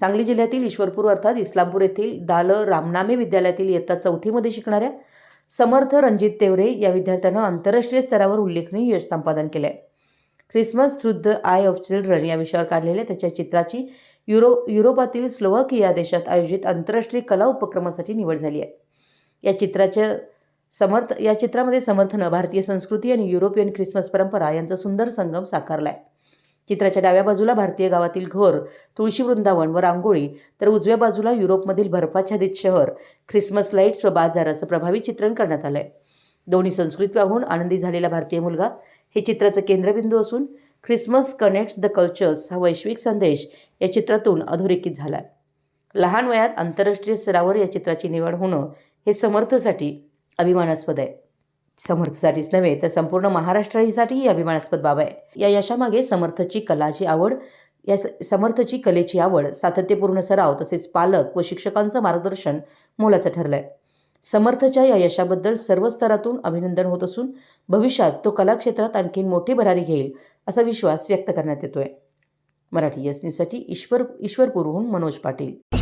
सांगली जिल्ह्यातील ईश्वरपूर अर्थात इस्लामपूर येथील दाल रामनामे विद्यालयातील इयत्ता चौथीमध्ये शिकणाऱ्या समर्थ रणजित तेवरे या विद्यार्थ्यानं आंतरराष्ट्रीय स्तरावर उल्लेखनीय यश संपादन केलं आहे Christmas through the eye of children या विषयावर काढलेल्या त्याच्या चित्राची युरो युरोपातील स्लोवाकिया देशात आयोजित आंतरराष्ट्रीय कला उपक्रमासाठी निवड झाली आहे. या चित्राच्या समर्थ या चित्रामध्ये समर्थनं भारतीय संस्कृती आणि युरोपियन ख्रिसमस परंपरा यांचा सुंदर संगम साकारला आहे चित्राच्या डाव्या बाजूला भारतीय गावातील घर तुळशी वृंदावन व रांगोळी तर उजव्या बाजूला युरोपमधील बर्फाच्छादित शहर ख्रिसमस लाईट्स व बाजार असं प्रभावी चित्रण करण्यात आलं आहे दोन्ही संस्कृत पाहून आनंदी झालेला भारतीय मुलगा हे चित्राचं केंद्रबिंदू असून ख्रिसमस कनेक्ट्स द कल्चर्स हा वैश्विक संदेश या चित्रातून अधोरेखित झाला आहे लहान वयात आंतरराष्ट्रीय स्तरावर या चित्राची निवड होणं हे समर्थसाठी अभिमानास्पद आहे. समर्थसाठीच नव्हे तर संपूर्ण महाराष्ट्रासाठी ही अभिमानास्पद बाब आहे. या यशामागे समर्थची कलाची आवड या स- समर्थची कलेची आवड सातत्यपूर्ण सराव तसेच पालक व शिक्षकांचं मार्गदर्शन मोलाचं ठरलं आहे समर्थच्या या यशाबद्दल सर्व स्तरातून अभिनंदन होत असून भविष्यात तो कलाक्षेत्रात आणखी मोठी भरारी घेईल असा विश्वास व्यक्त करण्यात येतोय. मराठी यस न्यूजसाठी ईश्वर ईश्वरपूरहून मनोज पाटील.